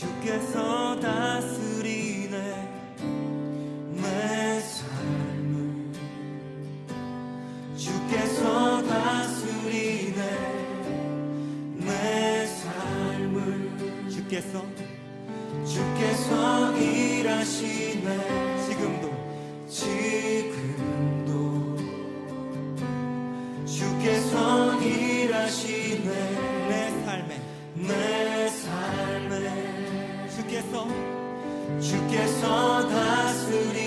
주께서 다스리네 내 삶을. 주께서 다스리네 내 삶을. 주께서 주께서 다스리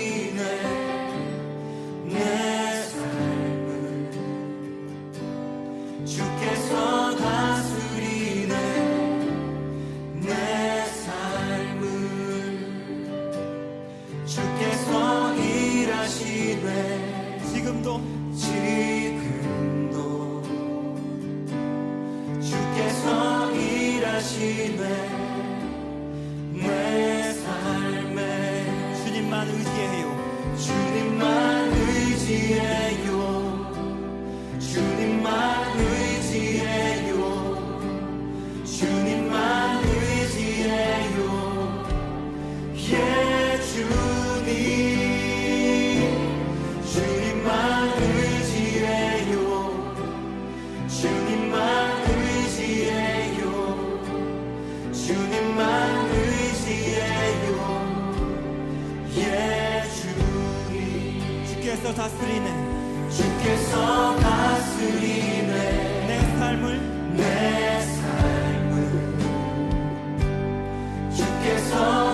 주께서 다스리네. 주께서 다스리네. 내 삶을 내 삶을. 주께서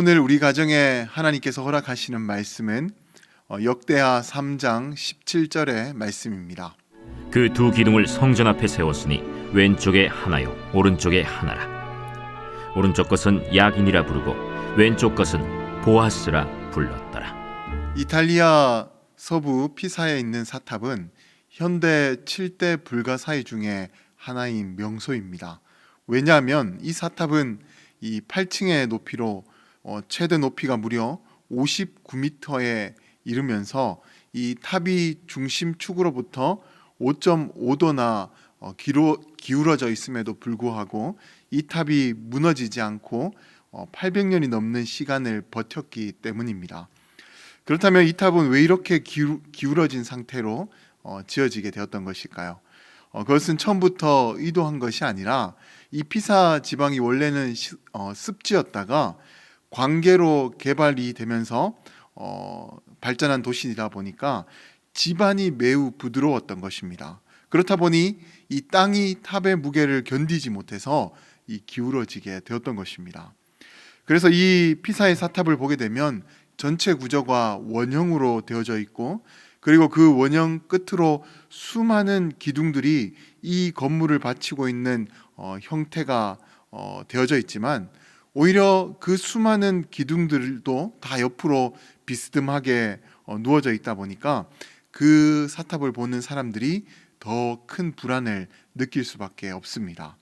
오늘 우리 가정에 하나님께서 허락하시는 말씀은 어, 역대하 3장 17절의 말씀입니다. 그 두 기둥을 성전 앞에 세웠으니 왼쪽에 하나요 오른쪽에 하나라 오른쪽 것은 야긴이라 부르고 왼쪽 것은 보아스라 불렀더라 이탈리아 서부 피사에 있는 사탑은 현대 7대 불가사의 중에 하나인 명소입니다. 왜냐하면 이 사탑은 이 8층의 높이로 어, 최대 높이가 무려 59m에 이르면서 이 탑이 중심축으로부터 5.5도나 어, 기로, 기울어져 있음에도 불구하고 이 탑이 무너지지 않고 어, 800년이 넘는 시간을 버텼기 때문입니다. 그렇다면 이 탑은 왜 이렇게 기울, 기울어진 상태로 어, 지어지게 되었던 것일까요? 어, 그것은 처음부터 의도한 것이 아니라 이 피사 지방이 원래는 시, 어, 습지였다가 관계로 개발이 되면서 어, 발전한 도시이다 보니까 지반이 매우 부드러웠던 것입니다. 그렇다 보니 이 땅이 탑의 무게를 견디지 못해서 이 기울어지게 되었던 것입니다. 그래서 이 피사의 사탑을 보게 되면 전체 구조가 원형으로 되어져 있고 그리고 그 원형 끝으로 수많은 기둥들이 이 건물을 받치고 있는 어, 형태가 어, 되어져 있지만 오히려 그 수많은 기둥들도 다 옆으로 비스듬하게 어, 누워져 있다 보니까 그 사탑을 보는 사람들이 더 큰 불안을 느낄 수밖에 없습니다.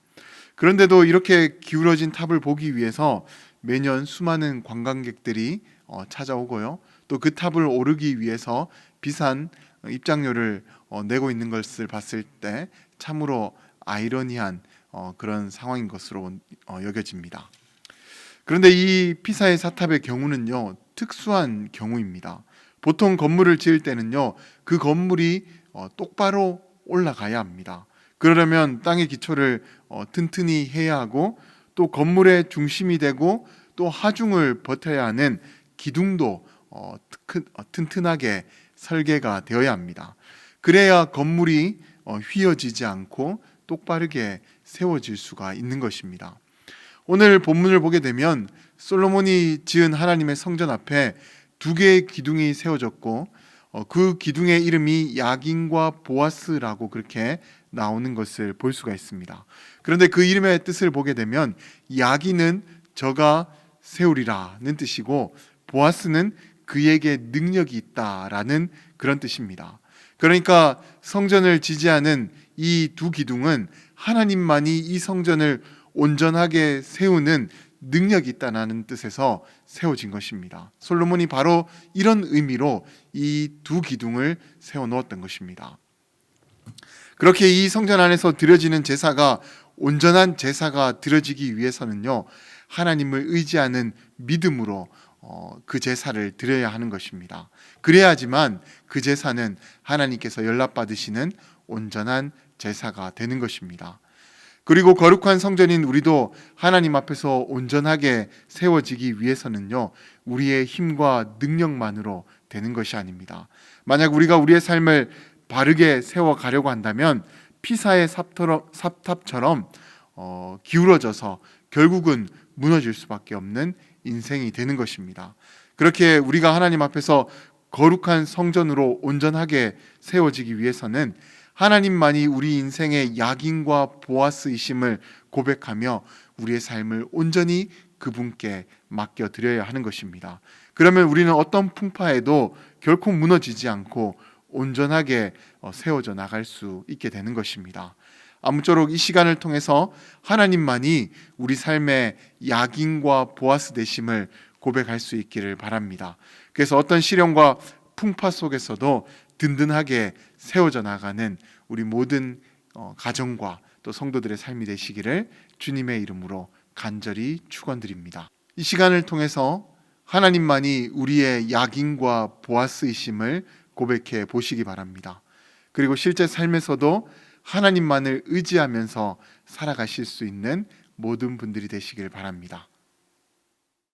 그런데도 이렇게 기울어진 탑을 보기 위해서 매년 수많은 관광객들이 어, 찾아오고요. 또 그 탑을 오르기 위해서 비싼 입장료를 어, 내고 있는 것을 봤을 때 참으로 아이러니한 어, 그런 상황인 것으로 어, 여겨집니다. 그런데 이 피사의 사탑의 경우는요 특수한 경우입니다. 보통 건물을 지을 때는요 그 건물이 어, 똑바로 올라가야 합니다. 그러려면 땅의 기초를 어, 튼튼히 해야 하고 또 건물의 중심이 되고 또 하중을 버텨야 하는 기둥도 어, 튼- 어, 튼튼하게 설계가 되어야 합니다. 그래야 건물이 어, 휘어지지 않고 똑바르게 세워질 수가 있는 것입니다. 오늘 본문을 보게 되면 솔로몬이 지은 하나님의 성전 앞에 두 개의 기둥이 세워졌고 어, 그 기둥의 이름이 야긴과 보아스라고 그렇게 나오는 것을 볼 수가 있습니다. 그런데 그 이름의 뜻을 보게 되면 야긴은 저가 세우리라는 뜻이고 보아스는 그에게 능력이 있다라는 그런 뜻입니다. 그러니까 성전을 지지하는 이 두 기둥은 하나님만이 이 성전을 온전하게 세우는 능력이 있다는 뜻에서 세워진 것입니다. 솔로몬이 바로 이런 의미로 이 두 기둥을 세워 놓았던 것입니다. 그렇게 이 성전 안에서 드려지는 제사가 온전한 제사가 드려지기 위해서는요 하나님을 의지하는 믿음으로 어, 그 제사를 드려야 하는 것입니다. 그래야지만 그 제사는 하나님께서 연락 받으시는 온전한 제사가 되는 것입니다. 그리고 거룩한 성전인 우리도 하나님 앞에서 온전하게 세워지기 위해서는요, 우리의 힘과 능력만으로 되는 것이 아닙니다. 만약 우리가 우리의 삶을 바르게 세워가려고 한다면 피사의 삽탑처럼 어, 기울어져서 결국은 무너질 수밖에 없는 인생이 되는 것입니다. 그렇게 우리가 하나님 앞에서 거룩한 성전으로 온전하게 세워지기 위해서는 하나님만이 우리 인생의 약인과 보아스이심을 고백하며 우리의 삶을 온전히 그분께 맡겨 드려야 하는 것입니다. 그러면 우리는 어떤 풍파에도 결코 무너지지 않고 온전하게 어, 세워져 나갈 수 있게 되는 것입니다. 아무쪼록 이 시간을 통해서 하나님만이 우리 삶의 약인과 보아스 되심을 고백할 수 있기를 바랍니다. 그래서 어떤 시련과 풍파 속에서도 든든하게 세워져 나가는 우리 모든 어, 가정과 또 성도들의 삶이 되시기를 주님의 이름으로 간절히 축원드립니다. 이 시간을 통해서 하나님만이 우리의 약인과 보아스이심을 고백해 보시기 바랍니다. 그리고 실제 삶에서도 하나님만을 의지하면서 살아가실 수 있는 모든 분들이 되시길 바랍니다.